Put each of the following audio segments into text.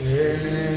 Amen.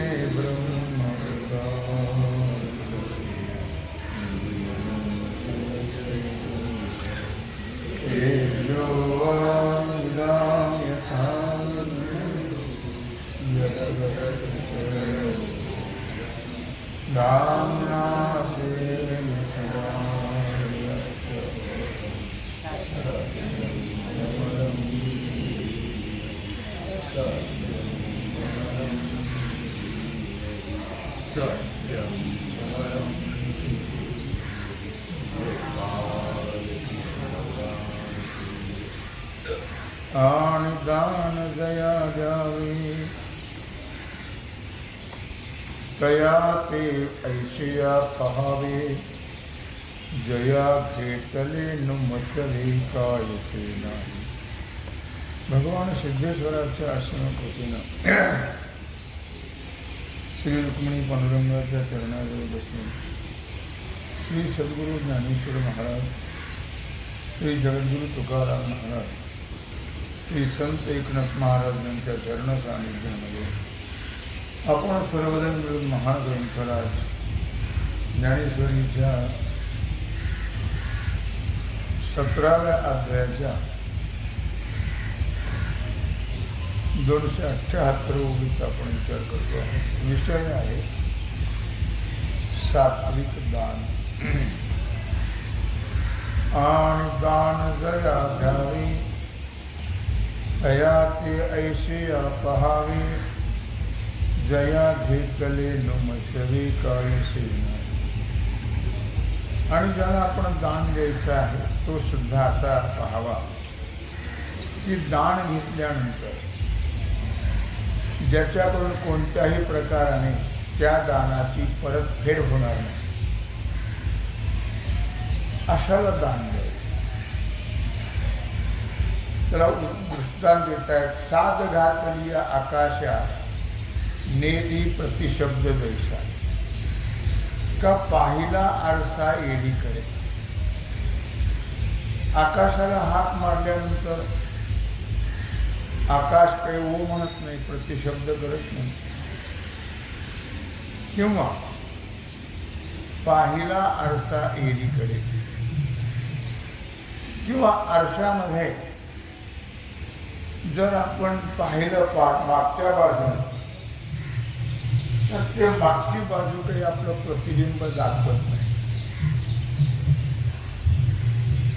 Jaya घेतले नुमचले कायसे नाही भगवान सिद्धेश्वराच्या आश्रमकृतीनं श्री रुक्मिणी पांडुरंगाच्या चरणाजवळ बसून श्री सद्गुरू ज्ञानेश्वर महाराज श्री जगद्गुरू तुकाराम महाराज श्री संत एकनाथ महाराज यांच्या चरण सानिध्यामध्ये आपण सर्वजण मिळून महाग्रंथराज ज्ञानेश्वरीच्या सतराव्या अध्यायाच्या दोनशे अठ्ठ्याहत्तर ओळीचा आपण विचार करतो आहोत विषय आहे सात्विक दान. आणि दान जया घ्यावी तया ते ऐशिया पहावी जया घेतले नुमचवे कायसे नाही आणि ज्याला आपण दान द्यायचं आहे तो सुद्धा असा पाहावा. की दान घेतल्यानंतर ज्याच्याकडून कोणत्याही प्रकाराने त्या दानाची परतफेड होणार नाही. अशाला दान द्यावं. त्याला दृष्टांत देत आहेत साध घातलीय आकाशा नेदी प्रतिशब्द दैसा का पाहिला आरसा येडीकडे आकाशाला हाक मारल्यानंतर आकाश काही ओ म्हणत नाही प्रतिशब्द करत नाही. किंवा पाहिला आरसा एरीकडे किंवा आरशामध्ये जर आपण पाहिलं पा मागच्या बाजूने तर ते मागची बाजू काही आपलं प्रतिबिंब दाखवत नाही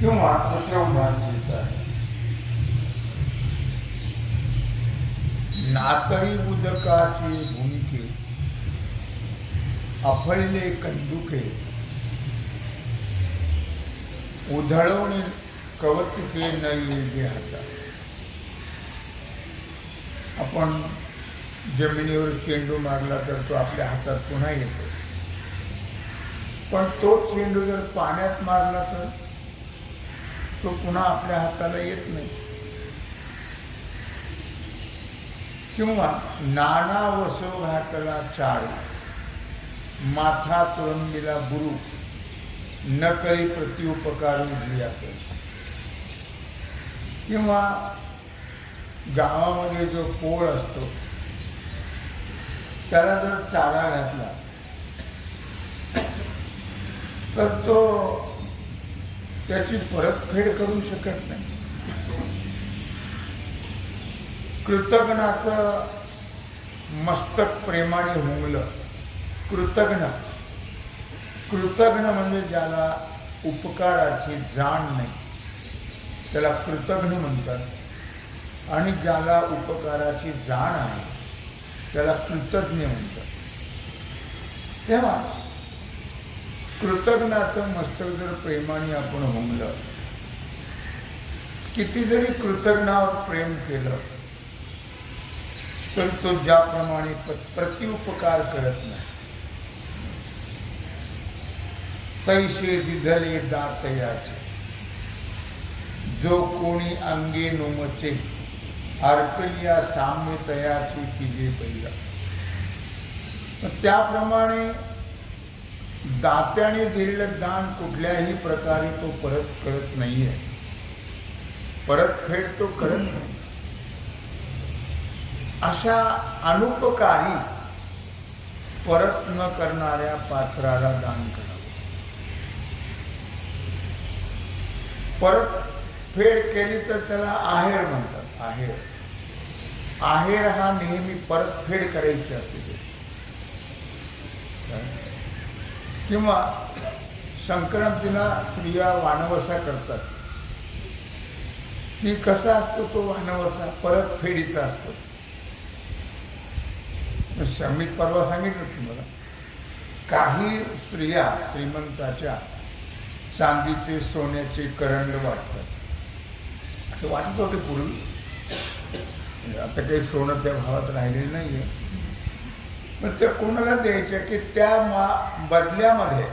किंवा दुसरं उदाहरण देत आहे. नातळी उदकाची भूमिके अफळले कंदुके उधळवणे कवतिके नाही जे हातात आपण जमिनीवर चेंडू मारला तर तो आपल्या हातात पुन्हा येतो. पण तो चेंडू जर पाण्यात मारला तर? तो पुन्हा आपल्या हाताला येत नाही. किंवा नाना वसो घातला चारू माथा तुरंबीला गुरु न करी प्रतिउपकारू जिया किंवा गावामध्ये जो पोळ असतो त्याला जर चारा घातला तर तो त्याची परतफेड करू शकत नाही. कृतज्ञाचं मस्तक प्रेमाने हुंगलं कृतज्ञ. कृतज्ञ म्हणजे ज्याला उपकाराची जाण नाही. त्याला कृतज्ञ म्हणतात. आणि ज्याला उपकाराची जाण आहे त्याला कृतज्ञ म्हणतात. तेव्हा कृतज्ञाचं मस्तक जर प्रेमाने आपण होमलं किती जरी कृतज्ञावर प्रेम केलं तर तो ज्याप्रमाणे प्रतिउपकार करत नाही. तैसे दिधले दातयाचे. जो कोणी अंगे नोमचे अर्पल्या साम्य तयाची तिजे पहिला तर त्याप्रमाणे दात्याने दिलेलं दान कुठल्याही प्रकारे तो परत करत नाही आहे परतफेड तो करत नाही. अशा अनुपकारी परत न करणाऱ्या पात्राला दान करावं परत फेड केली तर त्याला आहेर म्हणतात आहेर. आहेर हा नेहमी परतफेड करायची असते. त्याची. किंवा संक्रांतीला स्त्रिया वानवसा करतात. ती कसा असतो तो वाणवसा परतफेडीचा असतो. शमित परवा सांगितलं तुम्हाला. काही स्त्रिया श्रीमंताच्या चांदीचे सोन्याचे करंड वाटतात. असं वाटत होते पूर्वी. आता काही सोनं त्या भावात राहिलेलं नाही आहे पण त्या कोणाला द्यायच्या की त्या मा बदल्यामध्ये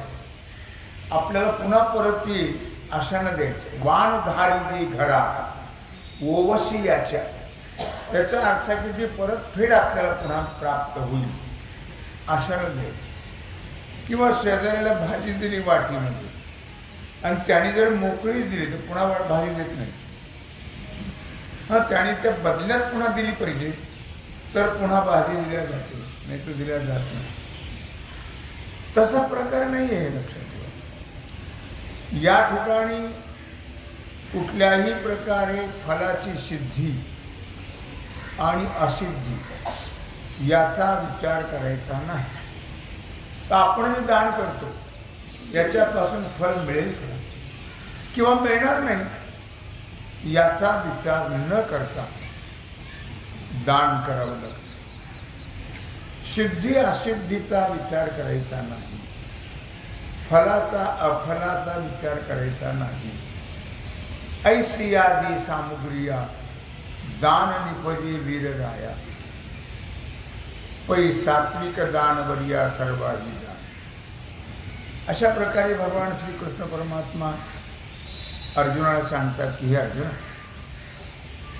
आपल्याला पुन्हा परत येईल अशानं द्यायचं. वाणधारी जी घरा ओवशी याच्या त्याचा अर्थ आहे की ती परतफेड आपल्याला पुन्हा प्राप्त होईल अशानं द्यायची. किंवा शेजाऱ्याला भाजी दिली वाटीमध्ये आणि त्याने जर मोकळी दिली तर पुन्हा भाजी देत नाही. हां त्याने त्या बदल्यात पुन्हा दिली पाहिजे तर पुन्हा भाजी दिल्या जाते नाही तर दिल्या जात नाही. तसा प्रकार नाही आहे लक्षात ठेवा. या ठिकाणी कुठल्याही प्रकारे फलाची सिद्धी आणि असिद्धी याचा विचार करायचा नाही. तर आपण जे दान करतो. याच्यापासून फल मिळेल का? किंवा मिळणार नाही याचा विचार न करता दान करावं लागतं. सिद्धी असिद्धीचा विचार करायचा नाही. फलाचा अफलाचा विचार करायचा नाही. ऐसियादी सामुग्रिया दान निपजे वीरराया. पै सात्विक दानवर्या सर्वाही दान अशा प्रकारे भगवान श्रीकृष्ण परमात्मा अर्जुनाला सांगतात की हे अर्जुन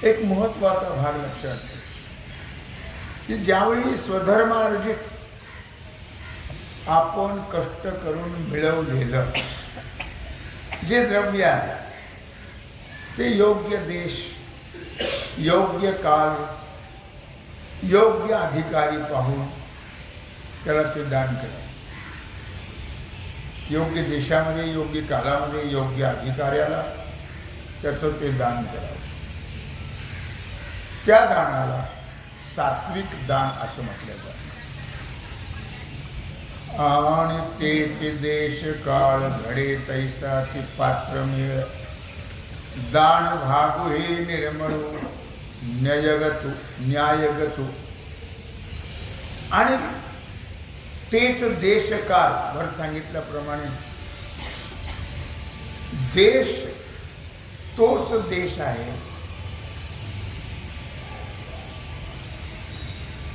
एक महत्त्वाचा भाग लक्षात ठेवा. की ज्यावेळी स्वधर्मार्जित आपण कष्ट करून मिळवलेलं जे द्रव्य आहे ते योग्य देश योग्य काल योग्य अधिकारी पाहून त्याला ते दान करा. योग्य देशामध्ये योग्य कालामध्ये योग्य अधिकाऱ्याला त्याचं ते दान करावं त्या दानाला सात्विक दान असं म्हटलं जातं. आणि तेचे देश काळ घडे तैसाचे पात्र मिळ. दान भागू हे निर्मळू न्यायगतू न्यायगतू. आणि तेच देशकाल वर सांगितल्याप्रमाणे देश तोच देश आहे.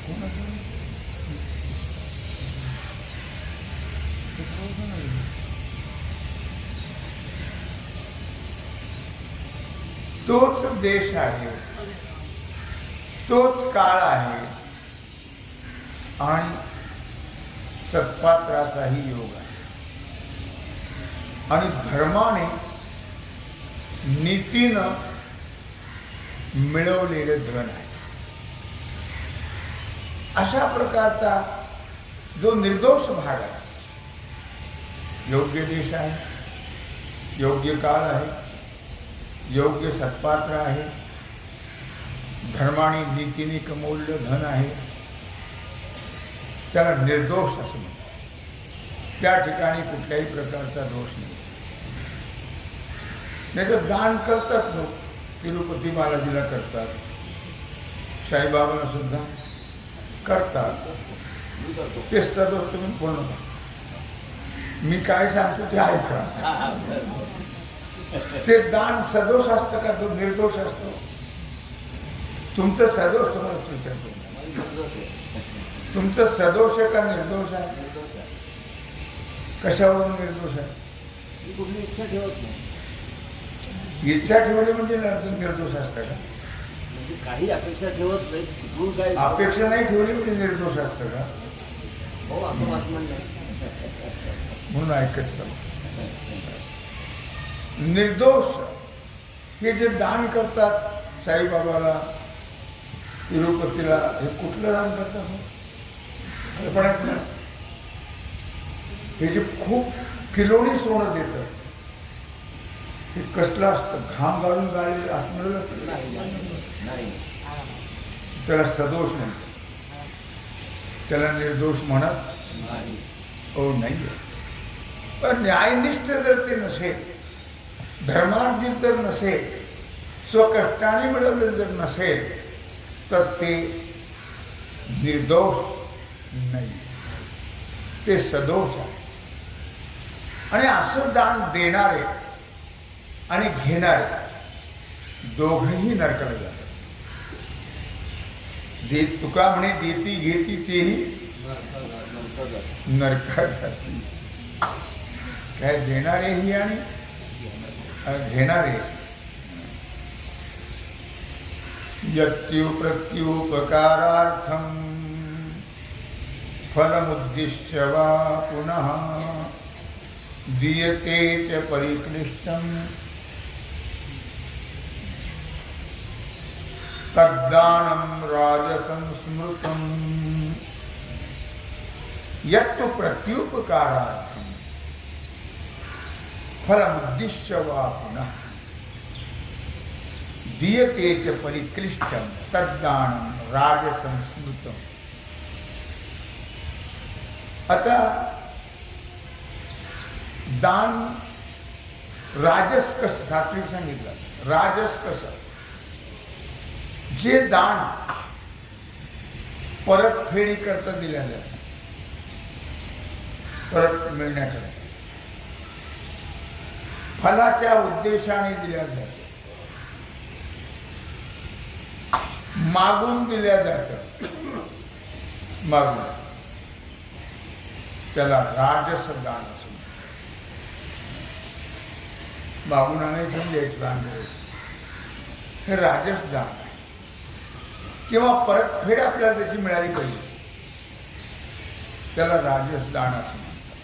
तोच देश आहे. तोच काळ आहे. आणि सत्पात्राचाही योग आहे. आणि धर्माने नीतीनं मिळवलेलं धन आहे. अशा प्रकारचा जो निर्दोष भाग आहे योग्य देश आहे योग्य काळ आहे योग्य सत्पात्र आहे धर्माने नीतीने कमवलेलं धन आहे त्याला निर्दोष असं म्हणतात. त्या ठिकाणी कुठल्याही प्रकारचा दोष नाही. नाही तर दान करतात लोक. तिरुपती बालाजीला करतात. साईबाबाला सुद्धा. करतात. करतो ते सदोष तुम्ही बोलू मी काय सांगतो ते ऐका. ते दान सदोष असतं का तो निर्दोष असतो? तुमचं सदोष तुम्हाला विचारतो. तुमचं सदोष आहे का निर्दोष आहे. कशावरून निर्दोष आहे? इच्छा ठेवत नाही. इच्छा ठेवली म्हणजे निर्दो- निर्दोष असतं का? म्हणजे काही अपेक्षा ठेवत नाही काय अपेक्षा नाही ठेवली म्हणजे निर्दोष असतं का? हो असं वाचलं नाही. म्हणून ऐकत चाल निर्दोष हे जे दान करतात साईबाबाला तिरुपतीला हे कुठलं दान करतात हो? कल्पनात नाही हे जे खूप किलोनी सोनं देतं हे कसलं असतं? घाम घालून गाडी असं मिळत असतं नाही. नाही त्याला सदोष म्हणतात. त्याला निर्दोष म्हणत नाही. हो नाही पण न्यायनिष्ठ जर ते नसेल धर्मार्जित जर नसेल स्वकष्टाने मिळवलेलं जर नसेल तर ते निर्दोष नाही. ते सदोष आहे. आणि असं दान देणारे आणि घेणारे दोघंही नरकाला जातात. दे तुका म्हणे देती घेती तेही नरका जाती काय देणारेही आणि? घेणारे यत्यु प्रत्युपकारार्थम फलमुद्दिश्य वा पुनः दीयते च परिक्लिष्टम्। तद्दानं राजसंस्मृतम् यत्तु प्रत्युपकारार्थं फलमुद्दिश्य वा पुनः। दीयते च परिक्लिष्टं तद्दानं राजसंस्मृतम आता दान राजस कसं सात्विक सांगितलं राजस कसं जे दान परतफेडी करता दिल्या जातं परत मिळण्याकडे फलाच्या उद्देशाने दिल्या जात मागून दिल्या जातं मागून. त्याला राजस दान असं मागून आणायचं आणि द्यायचं दान द्यायचं हे राजस दान. आहे किंवा परतफेड आपल्याला त्याची मिळाली पाहिजे. त्याला राजस दान असं म्हणतात.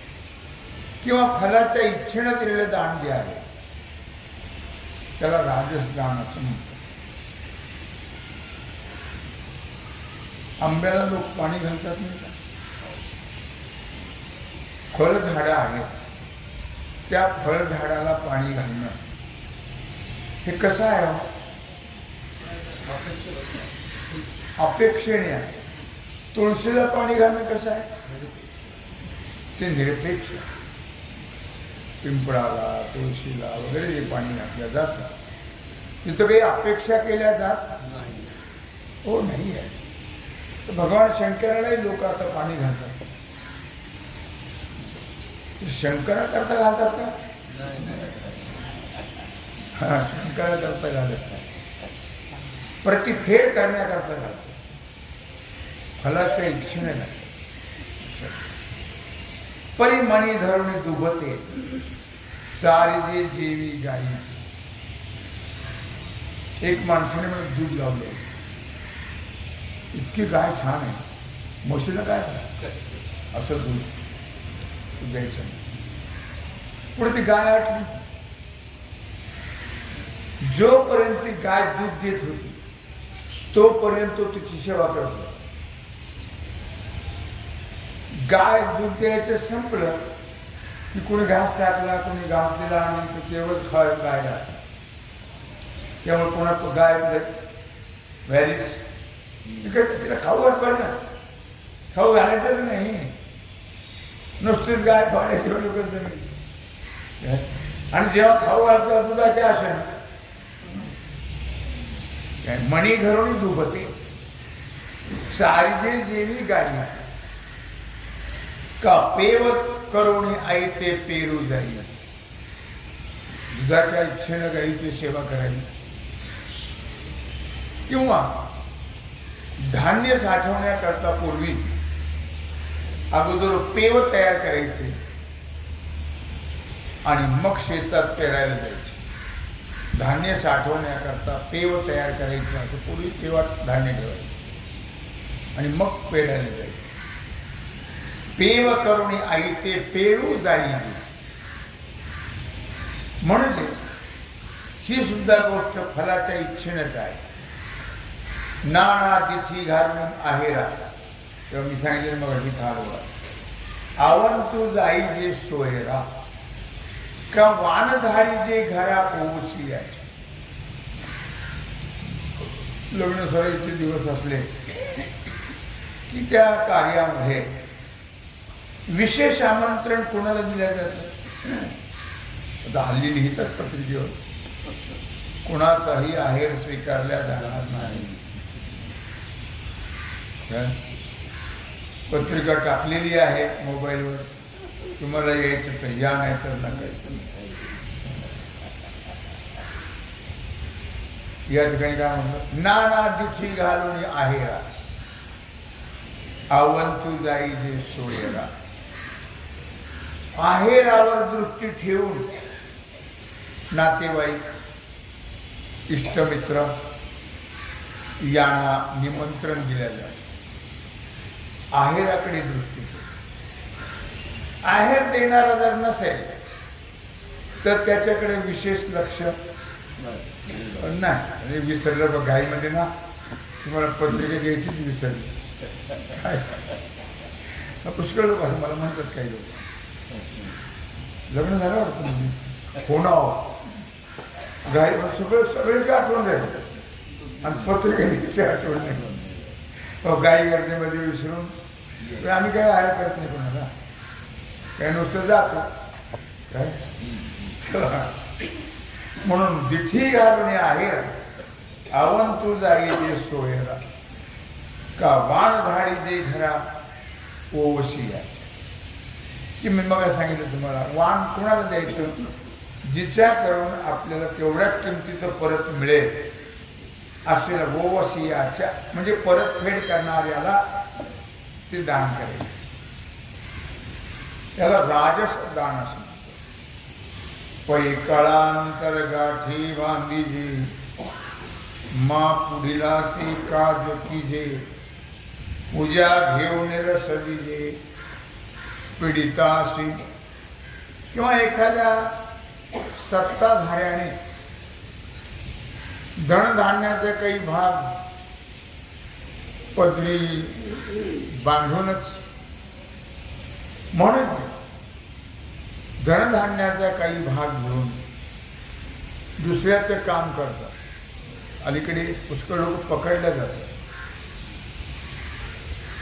किंवा फलाच्या इच्छेनं दिलेलं दान जे आहे त्याला राजस दान असं म्हणतात. आंब्याला लोक पाणी घालतात नाही का? फळझाडं आहेत. त्या फळझाडाला पाणी घालणं. हे कसं आहे हो? अपेक्षेने आहे. तुळशीला पाणी घालणं कसं आहे? ते निरपेक्ष. पिंपळाला तुळशीला वगैरे जे पाणी घातलं जातं तिथं काही अपेक्षा केल्या जात नाही. हो नाही आहे. तर भगवान शंकरालाही लोक आता पाणी घालतात. शंकराकरता घालतात का? हा शंकराकरता घालत नाही. प्रतिफेड करण्याकरता घालतो. फलाच्या इच्छेने नाही परिमणी धरणे दुभते. चारिजे जेवी गाई एक माणसाने मला दूध लावलं. इतकी गाय छान आहे. म्हशीला काय असं दूध द्यायचं. पुढे ती गाय आटली. जोपर्यंत ती गाय दूध देत होती तोपर्यंत तो तिची सेवा करतो. गाय दूध द्यायचं संपलं की कोणी घास टाकला कोणी घास दिला आणि केवळ खळ गाय म्हणजे घातला त्यामुळे कोणा गाय व्हॅरीस इकडे तिला खाऊ घात पाहिजे ना. खाऊ घालायचंच नाही. नुसतीच गाय पाण्याची लोकच नाही. आणि जेव्हा खाऊ घालतो दुधाचे काय? मणी घरून दुभते सारजे जेवी गाई का पेव करुणी आई ते पेरू जाईल दुधाच्या इच्छेनं गाईची सेवा करावी. किंवा धान्य साठवण्याकरता पूर्वी अगोदर पेव तयार करायचे आणि मग शेतात पेरायला जायचे. धान्य साठवण्याकरता पेव तयार करायची असं पूर्वी पेवात धान्य ठेवायचं. आणि मग पेरायला जायचं पेव करुणी आई ते पेरू जाईल म्हणजे ही सुद्धा गोष्ट फलाच्या इच्छेनंच आहे. नाणा तिथी घालून आहेरा तेव्हा मी सांगितलं मग अशी थारवा आवंतू जाई जे सोयरा. का वानधारी जे घरा पोहोचली आहे लग्न सराईचे दिवस असले की त्या कार्यामध्ये विशेष आमंत्रण कोणाला दिलं जातं? आता हल्ली लिहितात पत्रिकेवर कोणाचाही आहेर स्वीकारल्या जाणार नाही. पत्रिका टाकलेली आहे मोबाईलवर. तुम्हाला यायचं तर या नाही तर नकायचं या ठिकाणी काय म्हणलं नाना दुखी घालून आहेरा आवंतू जाई जे सोयरा आहेरावर दृष्टी ठेवून नातेवाईक इष्टमित्र यांना निमंत्रण दिल्या जात. आहेराकडे दृष्टी आहेर देणारा जर नसेल तर त्याच्याकडे विशेष लक्ष नाही. विसरलं बघ घाईमध्ये ना तुम्हाला पत्रिका घ्यायचीच विसरली. काय? पुष्कळ लोक असं मला म्हणतात काही लोक. लग्न झालं वाटतं मुलीचं होणं घाई सगळं सगळ्याची आठवण राहील. आणि पत्रिका द्यायची आठवण नाही. गाई गर्दीमध्ये विसरून. आम्ही काय आहे करत नाही कोणाला? काही नुसतं जातो. काय? म्हणून दिठी घालणे आहे आवन तू जागी जे सोयरा का वाण धाडी जे घरा ओवशी याचे. की मी मग सांगितलं तुम्हाला वाण कोणाला द्यायचं? जिच्या करून आपल्याला तेवढ्याच किमतीचं परत मिळेल. असलेल्या ओवसियाच्या म्हणजे परतफेड करणाऱ्याला ते दान करायचं. त्याला राजस दान असं म्हणतात. पै कळांतर गाठी बांधीजे मा पुढिलाचे काज कीजे पूजा घेऊन रस दिजे पीडितासी किंवा एखाद्या सत्ताधाऱ्याने धनधान्याचे काही भाग पदरी बांधूनच म्हणून धनधान्याचा काही भाग घेऊन दुसऱ्याचं काम करतात. अलीकडे पुष्कळ लोक पकडल्या जातात.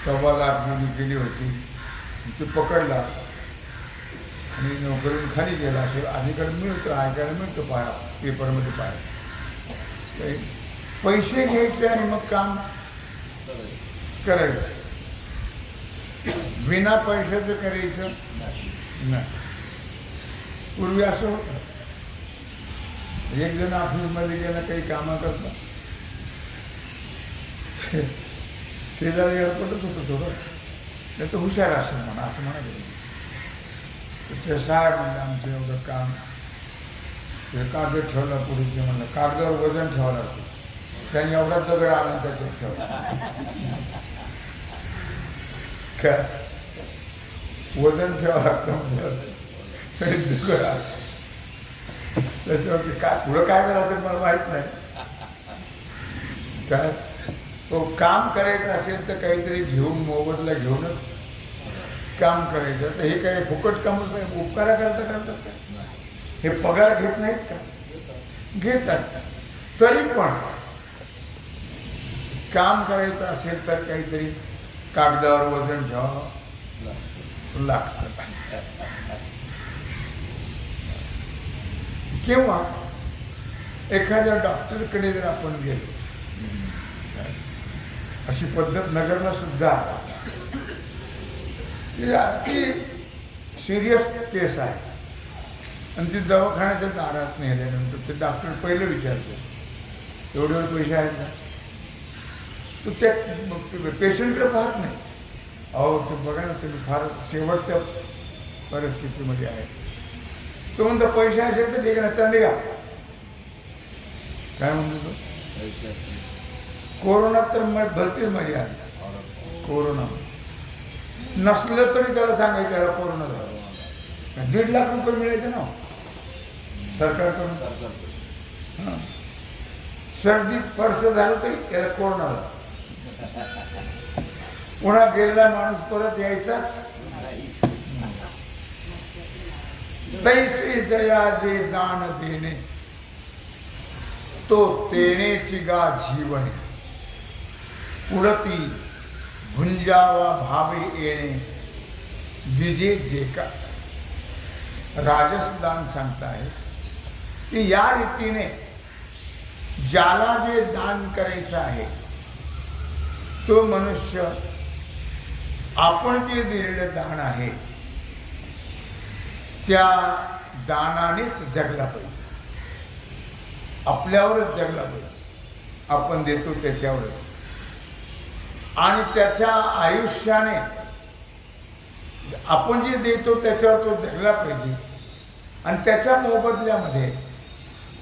सव्वा लाख मुली गेली होती ते पकडला. आणि नोकरीतून खाली गेला असेल अलीकडे मिळतं ऐकायला मिळतं पाया पेपरमध्ये पाया. पैसे घ्यायचे आणि मग काम करायचं. बिना पैशाचं करायचं? नाही. पूर्वी असं होतं. एक जण ऑफिसमध्ये गेला काही कामं करता ते जरा एअरपोर्टच होतं थोडं. त्याचं तर हुशार असेल म्हणा असं म्हणा ते साहेब म्हणलं आमचं एवढं काम. ते कागद ठेवला पुढे म्हणलं कागदावर वजन ठेवावं लागतं. त्यांनी एवढा दगड आणून त्याच्यात ठेवला. काय वजन ठेवावं लागतं तरी त्याच्यावरती काय पुढं काय झालं असेल मला माहीत नाही. काय तो काम करायचं असेल तर काहीतरी घेऊन मोबदला घेऊनच काम करायचं. तर हे काय फुकट कामच आहे उपकारा करता करतात का? हे पगार घेत नाहीत का? घेतात. तरी पण काम करायचं असेल तर काहीतरी कागदावर वजन घ्यावं लागतं. किंवा एखाद्या डॉक्टरकडे जर आपण गेलो अशी पद्धत नगरला सुद्धा आहे अति सिरियस केस आहे. आणि ती दवाखान्याच्या दारात नेल्यानंतर ते डॉक्टर पहिले विचारतो एवढे एवढे पैसे आहेत का? तो त्या पेशंटकडे पाहत नाही. अहो ते बघा ना तुम्ही फार शेवटच्या परिस्थितीमध्ये आहे. तो म्हणतो पैसे असेल तर ठीक आहे ना चल निघा. काय म्हणतो तो? कोरोनात तर मग भरतीच मजा आली. कोरोना. नसलं तरी त्याला सांगायचं याला कोरोना झाला. दीड लाख रुपये मिळायचे ना सरकारकडून. हां. सर्दी पर्स झालं तरी त्याला कोरोना झाला. पुन्हा गेलेला माणूस परत यायचाच? तैसे जया जे दान देणे तो तेणेची गा जीवने. उडती भुंजावा भावे येणे दिजे जे का. राजसदान सांगताय की या रीतीने ज्याला जे दान करायचं आहे तो मनुष्य आपण जे दिलेलं दान आहे त्या दानानेच जगला पाहिजे. आपल्यावरच जगला पाहिजे. आपण देतो त्याच्यावरच. आणि त्याच्या आयुष्याने आपण जे देतो त्याच्यावर तो जगला पाहिजे. आणि त्याच्या मोबदल्यामध्ये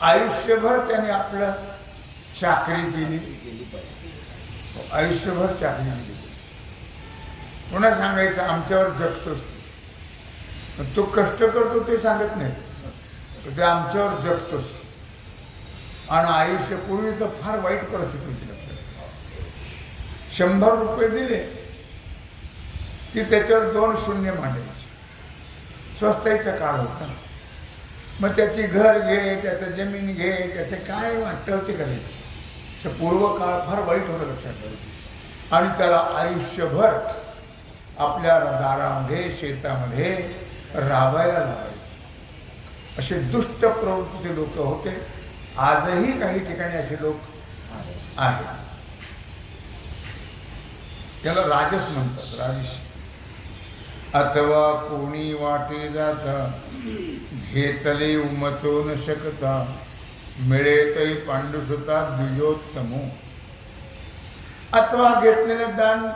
आयुष्यभर त्याने आपलं चाकरी दिली गेली पाहिजे आयुष्यभर चाकरी दिली. पुन्हा सांगायचं आमच्यावर जगतोस तू. पण तो कष्ट करतो ते सांगत नाही. ते आमच्यावर जगतोस आणि आयुष्य पूर्वी तर फार वाईट परिस्थिती होती शंभर रुपये दिले की त्याच्यावर दोन शून्य मांडायचे. स्वस्ताईचा काळ होता. मग त्याची घर घे त्याचं जमीन घे त्याचे काय वाटतं ते करायचं. ते पूर्व काळ फार वाईट होतं लक्षात ठेवायचं आणि त्याला आयुष्यभर आपल्या दारामध्ये शेतामध्ये राबायला लावायचे. असे दुष्ट प्रवृत्तीचे लोक होते. आजही काही ठिकाणी असे लोक आहेत. त्याला राजस म्हणतात राजेश अथवा कोणी वाटे जाता घेतले उमचो न शकता मिळेतही पांडुसुता द्विजोत्तमो. अथवा घेतलेलं दान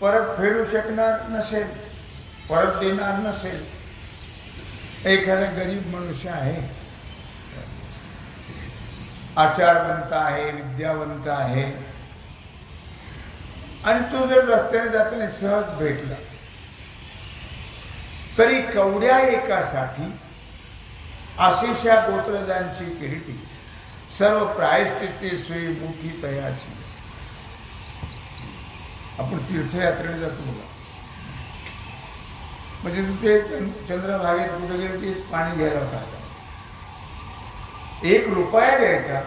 परत फेडू शकणार नसेल परत देणार नसेल. एखादा गरीब मनुष्य आहे. आचारवंत आहे विद्यावंत आहे. आणि तो जर रस्त्याने जाताना सहज भेटला तरी कवड्या एकासाठी आशिषा गोत्रजांची किरीटी. सर्व प्रायश्चित्ते सोयी मोठी तयाची. आपण तीर्थयात्रेला जातो बघा. म्हणजे तिथे चंद्रभागेत कुठे गेले ते पाणी घ्यायला होता एक रुपया द्यायचा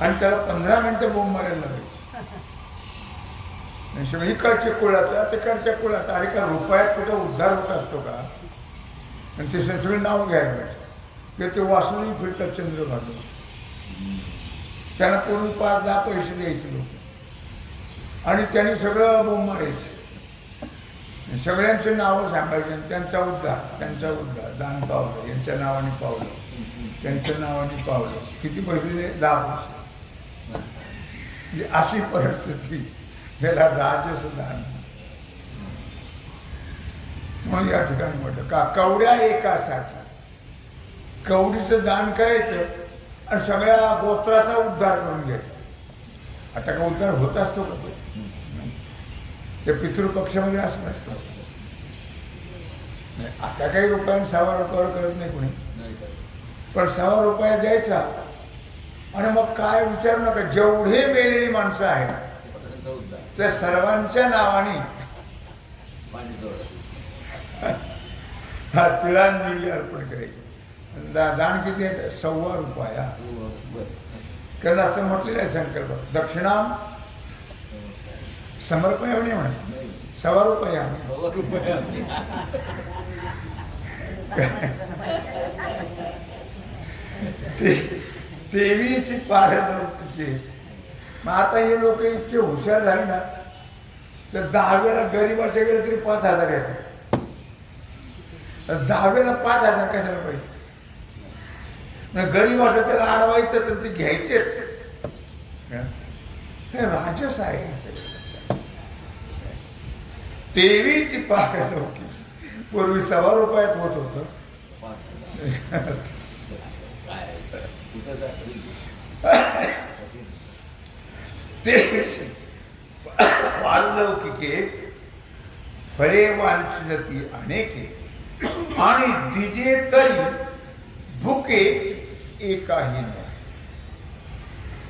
आणि त्याला पंधरा मिनटं बोंब मारायला लागायची. इकडच्या कुळाचा तिकडच्या कुळाचा. अरे का रुपयात कुठे उद्धार होत असतो का? आणि ते सगळे नाव घ्यायला लागतं किंवा ते वासूनही फिरतात चंद्रभागेवर. त्यांना पूर्वी पाच दहा पैसे द्यायचे लोक. आणि त्यांनी सगळं बोंब मारायचे. सगळ्यांचे नावं सांगायचे आणि त्यांचा उद्धार त्यांचा उद्धार दान पावलं यांच्या नावाने पावलं. त्यांच्या नावाने पावलं. किती पैसे दिले? दहा पैसे. म्हणजे अशी परिस्थिती. याला राजस दान. म्हणून या ठिकाणी म्हटलं का कवड्या एकासाठी? कवडीचं दान करायचं आणि सगळ्या गोत्राचा उद्धार करून घ्यायचा. आता का उद्धार होत असतो का तो? ते पितृपक्षामध्ये असं नसतं नाही, आता काही रुपयाने सहा रुपयावर करत नाही कोणी. पण सहा रुपया द्यायचा. आणि मग काय विचारू नका जेवढे मेलेली माणसं आहेत त्या सर्वांच्या नावाने हा तिळांजळी अर्पण करायची. दा दान किती आहे सव्वा रुपया. कारण असं म्हटलेलं आहे संकल्प. दक्षिणा समर्पया नाही म्हणत सव्वा रुपया ते देवीची पारलौकिचे मग आता हे लोक इतके हुशार झाले ना तर दहाव्याला गरीबाच्या गेलं तरी पाच हजार येतात. तर दहाव्याला पाच हजार कशाला पाहिजे गरीब असलं त्याला अडवायचंच आणि ते घ्यायचेच. हे? राजस आहे तेवीची सगळं होती. पूर्वी सव्वा रुपयात होत होतं. काय कुठं जातील? ते पारलौकिके फळे वांछती अनेके. आणि दिजे तरी भुके एकाही न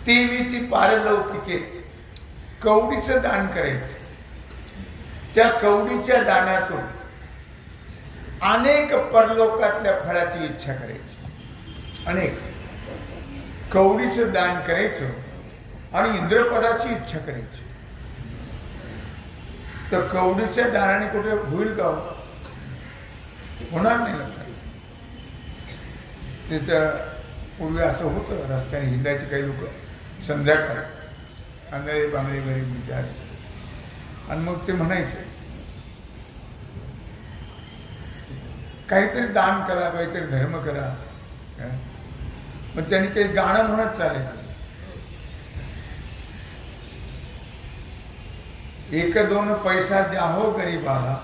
तेवीची पारलौकिके कवडीचं दान करायचं. त्या कवडीच्या दानातून अनेक परलोकातल्या फळाची इच्छा करायची. अनेक. कवडीचं दान करायचं आणि इंद्रपदाची इच्छा करायची. तर कवडीच्या दानाने कुठे होईल का हो? होणार नाही ना त्याच्या पूर्वी असं होतं रस्त्याने हिंडायचे काही लोक. संध्याकाळ. आंधळे बांगडे गरीब बिचारे आणि मग ते म्हणायचे काहीतरी दान करा काहीतरी धर्म करा. मग त्यांनी काही गाणं म्हणत चालायचं एक दोन पैसा द्या हो गरीबाला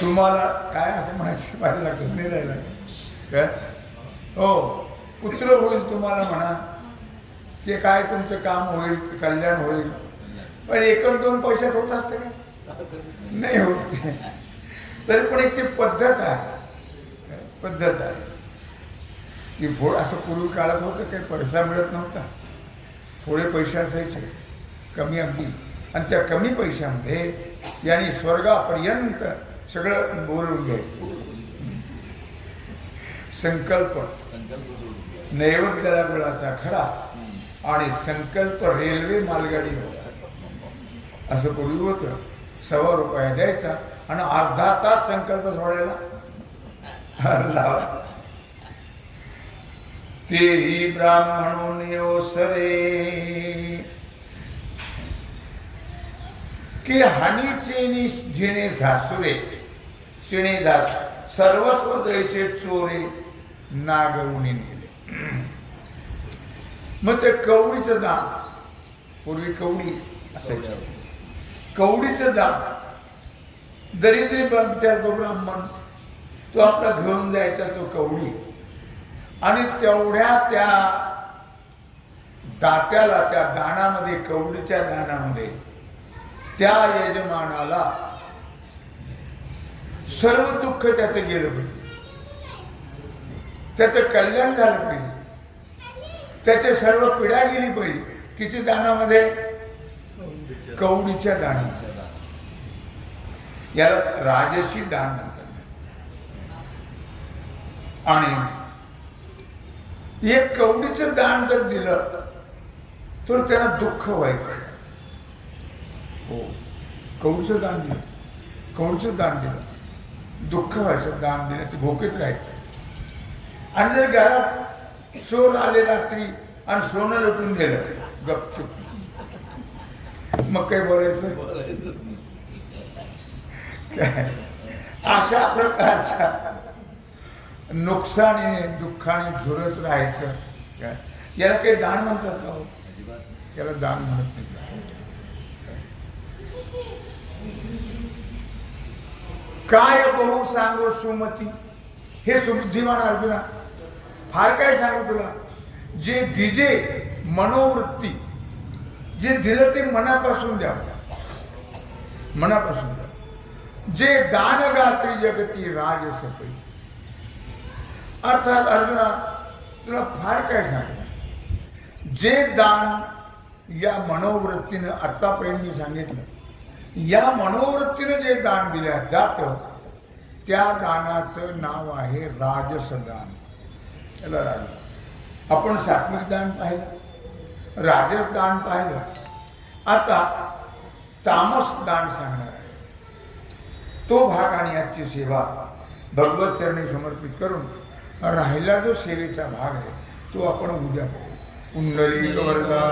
तुम्हाला काय असं म्हणायचं माझ्या लक्षात नाही राहिलं. काय? हो पुत्र होईल तुम्हाला म्हणा. ते काय तुमचं काम होईल ते कल्याण होईल. पण एक दोन पैशात होत असतं का? नाही होत. तरी पण एक ती पद्धत आहे. पद्धत आहे. की भोड असं पूर्वी काळात होतं काही पैसा मिळत नव्हता. थोडे पैसे असायचे कमी अगदी. आणि त्या कमी पैशामध्ये यांनी स्वर्गापर्यंत सगळं बोलून घ्यायचं संकल्प. नैवेद्याला गुळाचा खडा आणि संकल्प रेल्वे मालगाडी होता. असं पूर्वी होतं. सव्वा रुपया द्यायचा आणि अर्धा तास संकल्प सोडायला. लावायचा तेही ब्राह्मणों ओसरे की हानीचे झिणे झासुरे. शिणे सर्वस्व दैसे चोरे नागवणी नेले. मग ते कवडीचं दान. पूर्वी कवडी असायचं. कवडीचं दान. दरिद्री विचारतो ब्राह्मण तो आपला घेऊन जायचा तो कवडी. आणि तेवढ्या त्या दात्याला त्या दानामध्ये कवडीच्या दानामध्ये त्या यजमानाला सर्व दुःख त्याचं गेलं पाहिजे. त्याचं कल्याण झालं पाहिजे. त्याचे सर्व पिढ्या गेली पाहिजे. किती दानामध्ये? कवडीच्या दान याला राजसी दान म्हणतात. आणि एक कवडीचं दान जर दिलं तर त्यांना दुःख व्हायचं. हो. कवडीचं दान दिलं. कवडीचं दान दिलं. दुःख व्हायचं दान दिलं ते भोकेत राहायचं. आणि जर घरात चोर आले रात्री आणि सोनं लुटून गेलं गपचूप. मग काही बोलायचं? काय अशा प्रकारच्या नुकसानीने दुःखाने झुरत राहायचं. काय याला काही दान म्हणतात का हो? याला दान म्हणत नाही. काय बहु सांगो सुमती? हे सुबुद्धिमान अर्जुना फार काय सांगू तुला? जे दिजे मनोवृत्ती जे दिलं ते मनापासून द्यावं. मनापासून द्यावं. जे दानगात्री जगती राजसपै. अर्थात अर्जुना तुला फार काय सांगू? जे दान या मनोवृत्तीनं आत्तापर्यंत मी सांगितलं या मनोवृत्तीनं जे दान दिल्या जातं त्या दानाचं नाव आहे राजसदान. याला राज आपण सात्विक दान पाहिलं राजस दान पाहिलं. आता तामस दान सांगणार आहे. तो भाग आणि आजची सेवा भगवत चरणी समर्पित करून राहिला जो सेवेचा भाग आहे तो आपण उद्या पाहू. कुंडली वर्गा